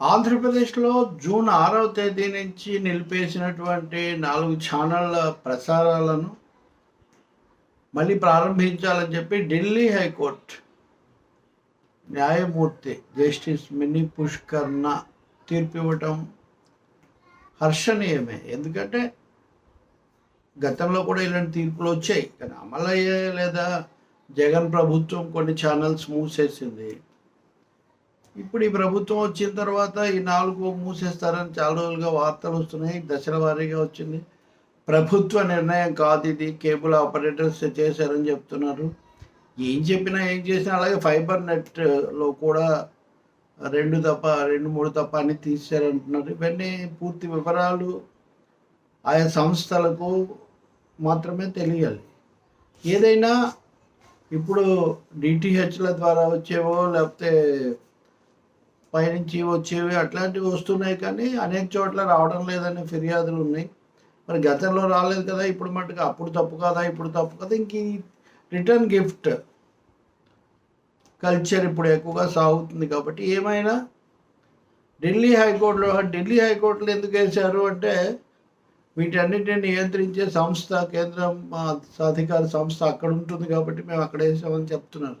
ఆంధ్రప్రదేశ్లో జూన్ ఆరవ తేదీ నుంచి నిలిపేసినటువంటి నాలుగు ఛానళ్ళ ప్రసారాలను మళ్ళీ ప్రారంభించాలని చెప్పి ఢిల్లీ హైకోర్టు న్యాయమూర్తి జస్టిస్ మినీ పుష్కర్ణ తీర్పు ఇవ్వటం హర్షణీయమే. ఎందుకంటే గతంలో కూడా ఇలాంటి తీర్పులు వచ్చాయి. కానీ అమలయ్యే లేదా జగన్ ప్రభుత్వం కొన్ని ఛానల్స్ మూసేసింది. ఇప్పుడు ఈ ప్రభుత్వం వచ్చిన తర్వాత ఈ నాలుగు మూసేస్తారని చాలా రోజులుగా వార్తలు వస్తున్నాయి. దశల వారీగా వచ్చింది. ప్రభుత్వ నిర్ణయం కాదు ఇది. కేబుల్ ఆపరేటర్స్ చేశారని చెప్తున్నారు. ఏం చెప్పినా ఏం చేసినా అలాగే ఫైబర్ నెట్లో కూడా రెండు తప్ప రెండు మూడు తప్ప అని తీశారంటున్నారు ఇవన్నీ పూర్తి వివరాలు ఆయా సంస్థలకు మాత్రమే తెలియాలి. ఏదైనా ఇప్పుడు డిటిహెచ్ల ద్వారా వచ్చేవో లేకపోతే పైనుంచి వచ్చేవి అట్లాంటివి వస్తున్నాయి కానీ అనేక చోట్ల రావడం లేదని ఫిర్యాదులు ఉన్నాయి. మరి గతంలో రాలేదు కదా ఇప్పుడు మటుకు అప్పుడు తప్పు కదా ఇప్పుడు తప్పు కదా? ఇంక రిటర్న్ గిఫ్ట్ కల్చర్ ఇప్పుడు ఎక్కువగా సాగుతుంది కాబట్టి ఏమైనా ఢిల్లీ హైకోర్టులో ఢిల్లీ హైకోర్టులో ఎందుకు వేశారు అంటే వీటన్నిటిని నియంత్రించే సంస్థ కేంద్రం మా అధికార సంస్థ అక్కడ ఉంటుంది కాబట్టి మేము అక్కడ వేసామని చెప్తున్నారు.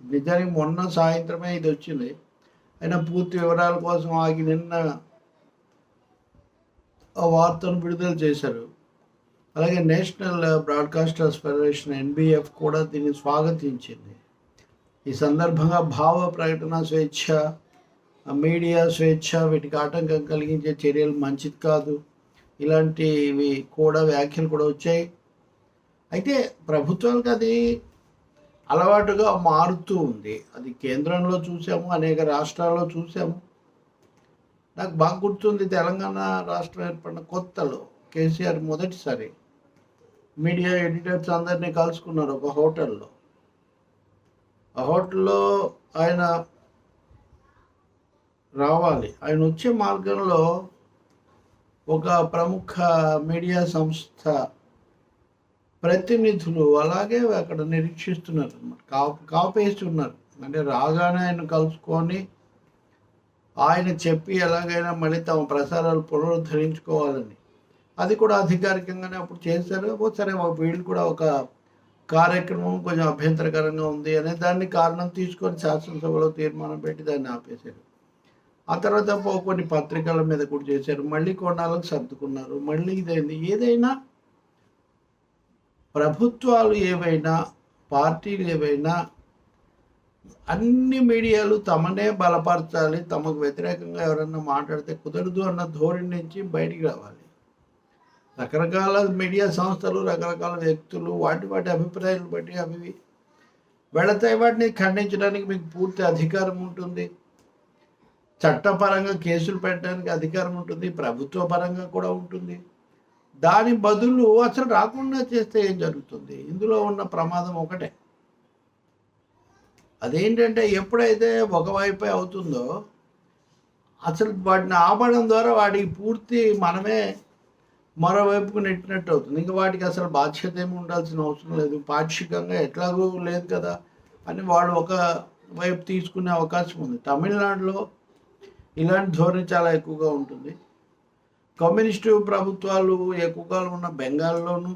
నిజానికి మొన్న సాయంత్రమే ఇది వచ్చింది. అయినా పూర్తి వివరాల కోసం ఆగి నిన్న ఆ వార్తను విడుదల చేశారు. అలాగే నేషనల్ బ్రాడ్కాస్టర్స్ ఫెడరేషన్ ఎన్బిఎఫ్ కూడా దీన్ని స్వాగతించింది. ఈ సందర్భంగా భావ ప్రకటన స్వేచ్ఛ మీడియా స్వేచ్ఛ వీటికి ఆటంకం కలిగించే చర్యలు మంచిది కాదు. ఇలాంటివి కూడా వ్యాఖ్యలు కూడా వచ్చాయి. అయితే ప్రభుత్వానికి అది అలవాటుగా మారుతూ ఉంది. అది కేంద్రంలో చూసాము అనేక రాష్ట్రాల్లో చూసాము. నాకు బాగా గుర్తుంది తెలంగాణ రాష్ట్రం ఏర్పడిన కొత్తలో కేసీఆర్ మొదటిసారి మీడియా ఎడిటర్స్ అందరినీ కలుసుకున్నారు ఒక హోటల్లో. ఆ హోటల్లో ఆయన రావాలి. ఆయన వచ్చే మార్గంలో ఒక ప్రముఖ మీడియా సంస్థ ప్రతినిధులు అలాగే అక్కడ నిరీక్షిస్తున్నారు అనమాట కాపేసి ఉన్నారు. అంటే రాగానే ఆయన కలుసుకొని ఆయన చెప్పి ఎలాగైనా మళ్ళీ తమ ప్రసారాలు పునరుద్ధరించుకోవాలని. అది కూడా అధికారికంగానే అప్పుడు చేశారు. సరే వీళ్ళు కూడా ఒక కార్యక్రమం కొంచెం అభ్యంతరకరంగా ఉంది అనే దాన్ని కారణం తీసుకొని శాసనసభలో తీర్మానం పెట్టి దాన్ని ఆపేశారు. ఆ తర్వాత పో- కొన్ని పత్రికల మీద కూడా చేశారు. మళ్ళీ కొన్నాళ్ళకి సర్దుకున్నారు. మళ్ళీ ఇదైంది. ఏదైనా ప్రభుత్వాలు ఏవైనా పార్టీలు ఏవైనా అన్ని మీడియాలు తమనే బలపరచాలి తమకు వ్యతిరేకంగా ఎవరన్నా మాట్లాడితే కుదరదు అన్న ధోరణి నుంచి బయటికి రావాలి. రకరకాల మీడియా సంస్థలు రకరకాల వ్యక్తులు వాటి వాటి అభిప్రాయాలు బట్టి అవి వెళతాయి. వాటిని ఖండించడానికి మీకు పూర్తి అధికారం ఉంటుంది. చట్టపరంగా కేసులు పెట్టడానికి అధికారం ఉంటుంది. ప్రభుత్వ పరంగా కూడా ఉంటుంది. దాని బదులు అసలు రాకుండా చేస్తే ఏం జరుగుతుంది? ఇందులో ఉన్న ప్రమాదం ఒకటే. అదేంటంటే ఎప్పుడైతే ఒకవైపే అవుతుందో అసలు వాటిని ఆపడం ద్వారా వాటికి పూర్తి మనమే మరోవైపుకు నెట్టినట్టు అవుతుంది. ఇంకా వాటికి అసలు బాధ్యత ఏమి ఉండాల్సిన అవసరం లేదు. పాక్షికంగా ఎట్లాగూ లేదు కదా అని వాళ్ళు ఒక వైపు తీసుకునే అవకాశం ఉంది. తమిళనాడులో ఇలాంటి ధోరణి చాలా ఎక్కువగా ఉంటుంది. కమ్యూనిస్టు ప్రభుత్వాలు ఎక్కువగా ఉన్న బెంగాల్లోనూ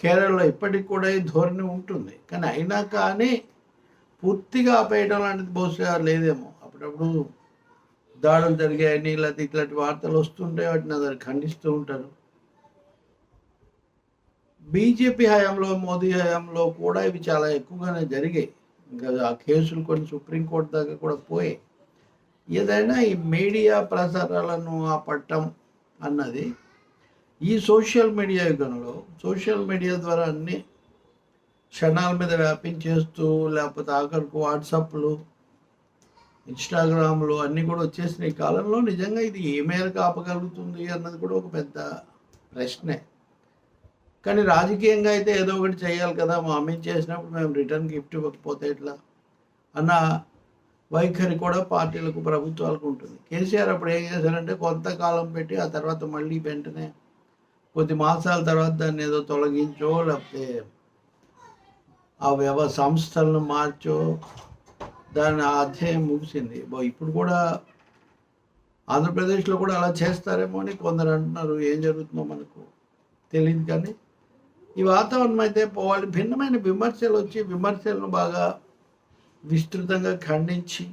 కేరళలో ఇప్పటికి కూడా ఈ ధోరణి ఉంటుంది. కానీ అయినా కానీ పూర్తిగా ఆపేయడం లాంటిది బహుశా లేదేమో. అప్పుడప్పుడు దాడులు జరిగాయని లేకపోతే ఇట్లాంటి వార్తలు వస్తుంటే వాటిని అందరు ఖండిస్తూ ఉంటారు. బీజేపీ హయాంలో మోదీ హయాంలో కూడా ఇవి చాలా ఎక్కువగానే జరిగాయి. ఇంకా ఆ కేసులు కొన్ని సుప్రీంకోర్టు దాకా కూడా పోయాయి. ఏదైనా ఈ మీడియా ప్రసారాలను ఆపట్టం అన్నది ఈ సోషల్ మీడియా యుగంలో సోషల్ మీడియా ద్వారా అన్ని క్షణాల మీద వ్యాపించేస్తూ లేకపోతే ఆఖరికి వాట్సాప్లు ఇన్స్టాగ్రామ్లు అన్నీ కూడా వచ్చేసిన ఈ కాలంలో నిజంగా ఇది ఏ మేరకు ఆపగలుగుతుంది అన్నది కూడా ఒక పెద్ద ప్రశ్నే. కానీ రాజకీయంగా అయితే ఏదో ఒకటి చేయాలి కదా మా అమ్మ చేసినప్పుడు మేము రిటర్న్ గిఫ్ట్ ఇవ్వకపోతే ఎట్లా? అన్న వైఖరి కూడా పార్టీలకు ప్రభుత్వాలకు ఉంటుంది. కేసీఆర్ అప్పుడు ఏం చేశారంటే కొంతకాలం పెట్టి ఆ తర్వాత మళ్ళీ వెంటనే కొద్ది మాసాల తర్వాత దాన్ని ఏదో తొలగించో లేకపోతే ఆ వ్యవ సంస్థలను మార్చో దాని ఆ అధ్యాయం ముగిసింది. ఇప్పుడు కూడా ఆంధ్రప్రదేశ్లో కూడా అలా చేస్తారేమో అని కొందరు అంటున్నారు. ఏం జరుగుతుందో మనకు తెలియదు కానీ ఈ వాతావరణం అయితే పోవాలి భిన్నమైన విమర్శలు వచ్చి విమర్శలను బాగా విస్తృతంగా ఖండించి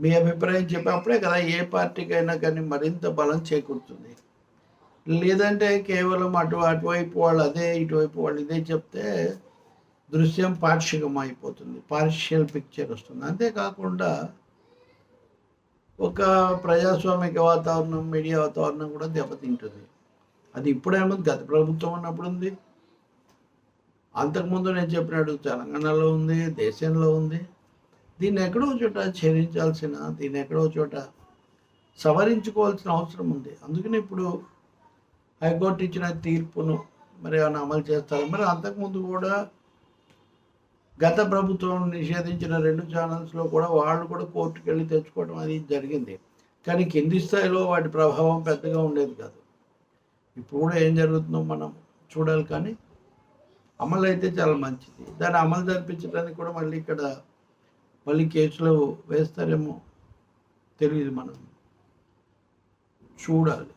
మీ అభిప్రాయం చెప్పినప్పుడే కదా ఏ పార్టీకైనా కానీ మరింత బలం చేకూరుతుంది. లేదంటే కేవలం అటు అటువైపు వాళ్ళు అదే ఇటువైపు వాళ్ళు ఇదే చెప్తే దృశ్యం పాక్షికం అయిపోతుంది పార్షియల్ పిక్చర్ వస్తుంది. అంతేకాకుండా ఒక ప్రజాస్వామిక వాతావరణం మీడియా వాతావరణం కూడా దెబ్బతింటుంది. అది ఇప్పుడేమో గత ప్రభుత్వం ఉన్నప్పుడు ఉంది. అంతకుముందు నేను చెప్పినట్టు తెలంగాణలో ఉంది దేశంలో ఉంది. దీన్ని ఎక్కడో చోట ఛేదించాల్సిన దీన్ని ఎక్కడో చోట సవరించుకోవాల్సిన అవసరం ఉంది. అందుకని ఇప్పుడు హైకోర్టు ఇచ్చిన తీర్పును మరి ఏమైనా అమలు చేస్తారు? మరి అంతకుముందు కూడా గత ప్రభుత్వం నిషేధించిన రెండు ఛానల్స్లో కూడా వాళ్ళు కూడా కోర్టుకు వెళ్ళి తెచ్చుకోవడం అది జరిగింది. కానీ కింది స్థాయిలో వాటి ప్రభావం పెద్దగా ఉండేది కాదు. ఇప్పుడు కూడా ఏం జరుగుతుందో మనం చూడాలి కానీ అమలు అయితే చాలా మంచిది. దాన్ని అమలు జరిపించడానికి కూడా మళ్ళీ ఇక్కడ మళ్ళీ కేసులో వేస్తారేమో తెలియదు మనం చూడాలి.